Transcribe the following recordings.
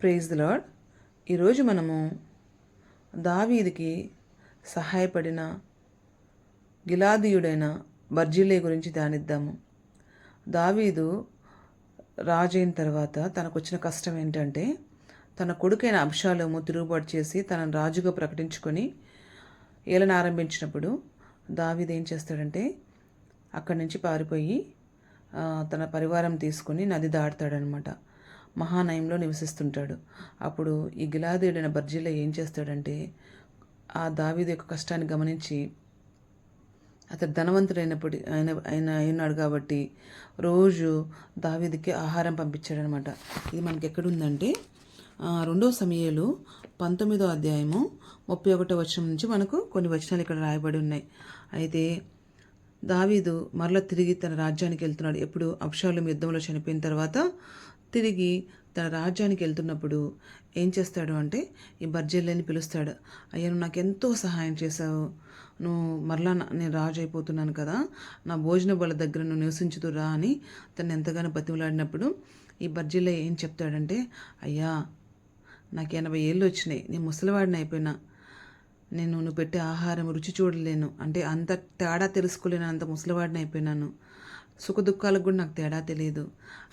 Praise the lord ఈరోజు మనము దావీదికి సహాయపడిన గిలాదీయుడైన బర్జిలే గురించి ధ్యానిద్దాము. దావీదు రాజైన తర్వాత తనకు వచ్చిన కష్టం ఏంటంటే తన కొడుకైన అంశాలము తిరుగుబాటు చేసి తనను రాజుగా ప్రకటించుకొని ఏలన ఆరంభించినప్పుడు దావీదు ఏం చేస్తాడంటే అక్కడి నుంచి పారిపోయి తన పరివారం తీసుకొని నది దాటుతాడనమాట మహానయంలో నివసిస్తుంటాడు. అప్పుడు ఈ గిలాదేడైన బర్జిలో ఏం చేస్తాడంటే ఆ దావీదు యొక్క కష్టాన్ని గమనించి అతడు ధనవంతుడైనప్పుడు ఆయన ఆయన అయినాడు కాబట్టి రోజు దావీదికి ఆహారం పంపించాడనమాట. ఇది మనకి ఎక్కడుందంటే రెండో సమయాలు పంతొమ్మిదో అధ్యాయము ముప్పై ఒకటో వచనం నుంచి మనకు కొన్ని వచనాలు ఇక్కడ రాయబడి ఉన్నాయి. అయితే దావీదు మరల తిరిగి తన రాజ్యానికి వెళ్తున్నాడు. ఎప్పుడు అబ్షాలం యుద్ధంలో చనిపోయిన తర్వాత తిరిగి తన రాజ్యానికి వెళ్తున్నప్పుడు ఏం చేస్తాడు అంటే ఈ బర్జెల్లని పిలుస్తాడు. అయ్యా నువ్వు నాకు ఎంతో సహాయం చేశావు. నువ్వు మరలా నేను రాజు అయిపోతున్నాను కదా. నా భోజన బల దగ్గర నువ్వు నివసించుదురా అని తను ఎంతగానో బతిమలాడినప్పుడు ఈ బర్జిల్లా ఏం చెప్తాడంటే అయ్యా నాకు ఎనభై ఏళ్ళు వచ్చినాయి. నేను ముసలివాడిని అయిపోయినా. నేను నువ్వు పెట్టే ఆహారం రుచి చూడలేను. అంటే అంత తేడా తెలుసుకోలేను అంత ముసలివాడిని అయిపోయినాను. సుఖ దుఃఖాలకు కూడా నాకు తేడా తెలియదు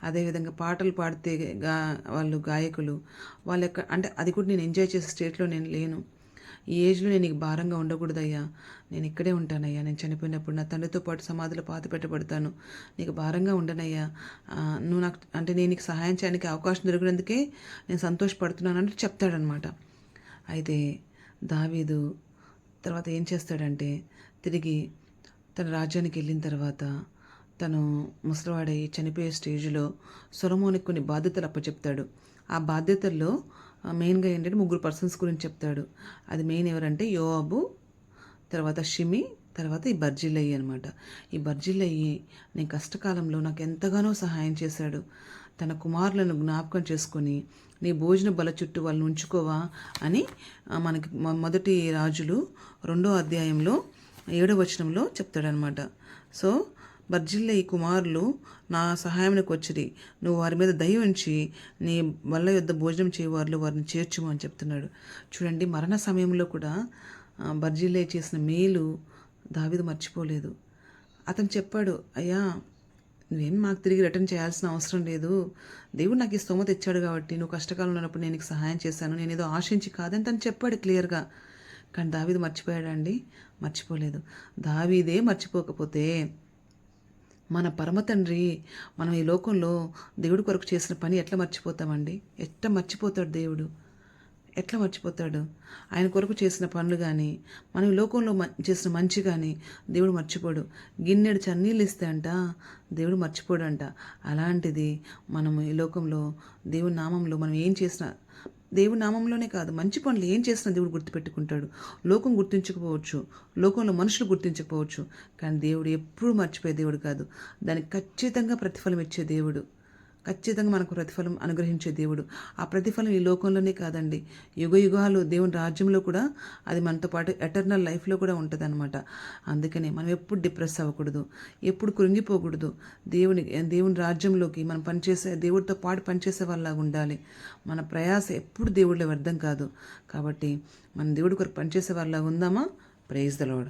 అదేవిధంగా పాటలు పాడితే గా వాళ్ళు గాయకులు వాళ్ళ యొక్క అంటే అది కూడా నేను ఎంజాయ్ చేసే స్టేట్లో నేను లేను. ఈ ఏజ్లో నేను నీకు భారంగా ఉండకూడదయ్యా. నేను ఇక్కడే ఉంటానయ్యా. నేను చనిపోయినప్పుడు నా తండ్రితో పాటు సమాధిలో పాత పెట్టబడతాను. నీకు భారంగా ఉండనయ్యా. నువ్వు నాకు అంటే నేను నీకు సహాయం చేయడానికి అవకాశం దొరికినందుకే నేను సంతోషపడుతున్నాను అంటే చెప్తాడనమాట అయితే దావీదు తర్వాత ఏం చేస్తాడంటే తిరిగి తన రాజ్యానికి వెళ్ళిన తర్వాత తను ముసలివాడై చనిపోయే స్టేజ్లో సొలమోనికి కొన్ని బాధ్యతలు అప్పచెప్తాడు. ఆ బాధ్యతల్లో మెయిన్గా ఏంటంటే ముగ్గురు పర్సన్స్ గురించి చెప్తాడు. అది మెయిన్ ఎవరంటే యోవాబు తర్వాత షిమి తర్వాత ఈ బర్జిల్లయ్యి అనమాట ఈ బర్జిల్లయ్యి నీ కష్టకాలంలో నాకు ఎంతగానో సహాయం చేశాడు. తన కుమారులను జ్ఞాపకం చేసుకొని నీ భోజన బల చుట్టూ వాళ్ళని ఉంచుకోవా అని మనకి మొదటి రాజులు రెండో అధ్యాయంలో ఏడో వచనంలో చెప్తాడనమాట సో బర్జిల్ల ఈ కుమారులు నా సహాయానికి వచ్చిరి. నువ్వు వారి మీద దయ ఉంచి నీ వల్ల యొద్ద భోజనం చేయవారిలో వారిని చేర్చుము అని చెప్తున్నాడు. చూడండి మరణ సమయంలో కూడా బర్జిల్లే చేసిన మేలు దావిది మర్చిపోలేదు. అతను చెప్పాడు అయ్యా నువ్వేం మాకు తిరిగి రిటర్న్ చేయాల్సిన అవసరం లేదు. దేవుడు నాకు ఈ స్తోమత ఇచ్చాడు కాబట్టి నువ్వు కష్టకాలంలో ఉన్నప్పుడు నేను సహాయం చేశాను. నేను ఏదో ఆశించి కాదని తను చెప్పాడు క్లియర్గా. కానీ దావీది మర్చిపోయాడండి మర్చిపోలేదు. దావీదే మర్చిపోకపోతే మన పరమ తండ్రి మనం ఈ లోకంలో దేవుడి కొరకు చేసిన పని ఎట్లా మర్చిపోతామండి? ఎట్లా మర్చిపోతాడు దేవుడు? ఎట్లా మర్చిపోతాడు? ఆయన కొరకు చేసిన పనులు కానీ మనం లోకంలో మ- చేసిన మంచి కానీ దేవుడు మర్చిపోడు. గిన్నెడు చన్నీళ్ళు ఇస్తే అంట దేవుడు మర్చిపోడు అంట అలాంటిది మనం ఈ లోకంలో దేవుడి నామంలో మనం ఏం చేసినా దేవుడి నామంలోనే కాదు మంచి పనులు ఏం చేసినా దేవుడు గుర్తుపెట్టుకుంటాడు. లోకం గుర్తించకపోవచ్చు లోకంలో మనుషులు గుర్తించకపోవచ్చు కానీ దేవుడు ఎప్పుడూ మర్చిపోయే దేవుడు కాదు. దానికి ఖచ్చితంగా ప్రతిఫలం ఇచ్చే దేవుడు. ఖచ్చితంగా మనకు ప్రతిఫలం అనుగ్రహించే దేవుడు. ఆ ప్రతిఫలం ఈ లోకంలోనే కాదండి. యుగ యుగాలు దేవుని రాజ్యంలో కూడా అది మనతో పాటు ఎటర్నల్ లైఫ్లో కూడా ఉంటుంది అనమాట అందుకనే మనం ఎప్పుడు డిప్రెస్ అవ్వకూడదు. ఎప్పుడు కృంగిపోకూడదు. దేవుని దేవుని రాజ్యంలోకి మనం పనిచేసే దేవుడితో పాటు పనిచేసే వాళ్ళలాగా ఉండాలి. మన ప్రయాస ఎప్పుడు దేవుడిలో వ్యర్థం కాదు. కాబట్టి మన దేవుడి కొరకు పనిచేసే వాళ్ళలాగా ఉందామా? Praise the lord